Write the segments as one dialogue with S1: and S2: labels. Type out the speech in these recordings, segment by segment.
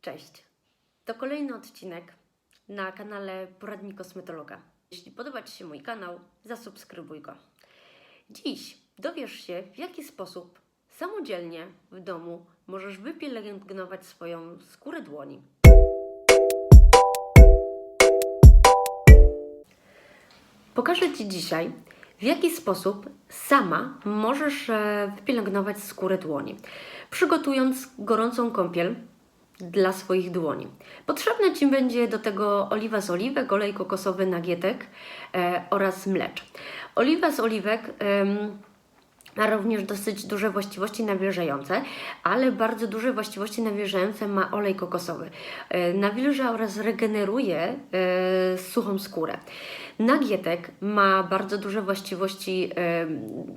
S1: Cześć. To kolejny odcinek na kanale Poradnik Kosmetologa. Jeśli podoba Ci się mój kanał, zasubskrybuj go. Dziś dowiesz się, w jaki sposób samodzielnie w domu możesz wypielęgnować swoją skórę dłoni. Pokażę Ci dzisiaj, w jaki sposób sama możesz e, wypielęgnować skórę dłoni, przygotując gorącą kąpiel dla swoich dłoni. Potrzebne Ci będzie do tego oliwa z oliwek, olej kokosowy, nagietek e, oraz mlecz. Oliwa z oliwek em, ma również dosyć duże właściwości nawilżające, ale bardzo duże właściwości nawilżające ma olej kokosowy. E, Nawilża oraz regeneruje e, suchą skórę. Nagietek ma bardzo duże właściwości e,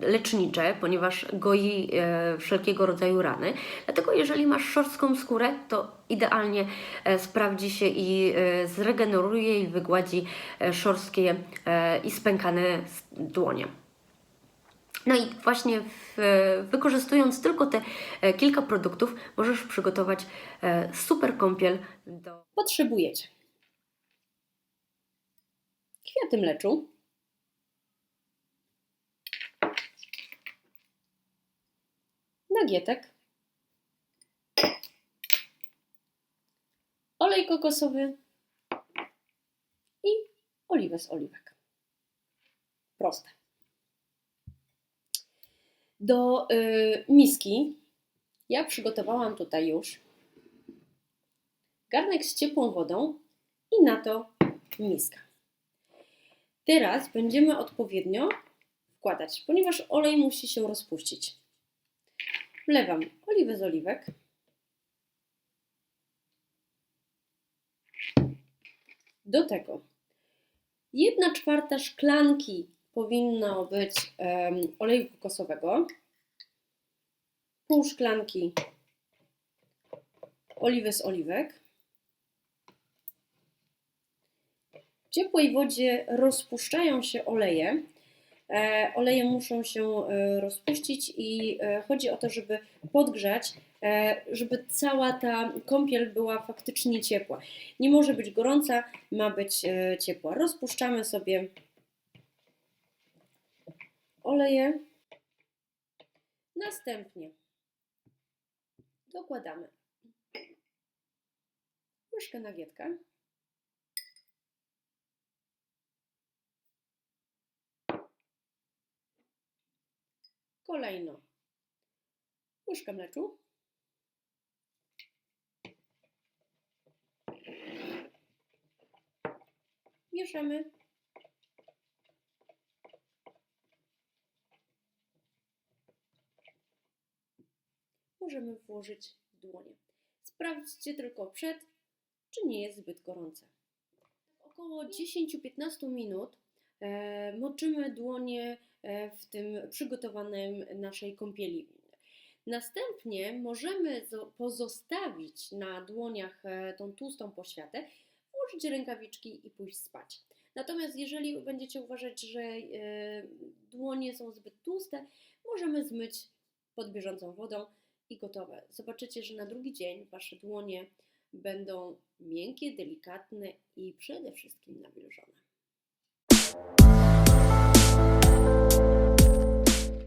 S1: lecznicze, ponieważ goi wszelkiego rodzaju rany. Dlatego jeżeli masz szorstką skórę, to idealnie sprawdzi się i zregeneruje i wygładzi szorstkie i spękane dłonie. No i właśnie w, wykorzystując tylko te e, kilka produktów, możesz przygotować e, super kąpiel do. Potrzebujecie kwiaty mleczu, nagietek, olej kokosowy i oliwę z oliwek. Proste. Do y, miski ja przygotowałam tutaj już garnek z ciepłą wodą i na to miska. Teraz będziemy odpowiednio wkładać, ponieważ olej musi się rozpuścić. Wlewam oliwę z oliwek. Do tego 1 czwarta szklanki powinno być em, oleju kokosowego, pół szklanki oliwy z oliwek. W ciepłej wodzie rozpuszczają się oleje. E, oleje muszą się e, rozpuścić i e, chodzi o to, żeby podgrzać, e, żeby cała ta kąpiel była faktycznie ciepła. Nie może być gorąca, ma być e, ciepła. Rozpuszczamy sobie oleje. Następnie dokładamy łyżkę nagietka. Kolejno łyżkę mleczu. Mieszamy. Możemy włożyć w dłonie. Sprawdźcie tylko przed, czy nie jest zbyt gorące. Około 10-15 minut e, moczymy dłonie e, w tym przygotowanym naszej kąpieli. Następnie możemy zo- pozostawić na dłoniach e, tą tłustą poświatę, włożyć rękawiczki i pójść spać. Natomiast jeżeli będziecie uważać, że dłonie są zbyt tłuste, możemy zmyć pod bieżącą wodą i gotowe. Zobaczycie, że na drugi dzień Wasze dłonie będą miękkie, delikatne i przede wszystkim nawilżone.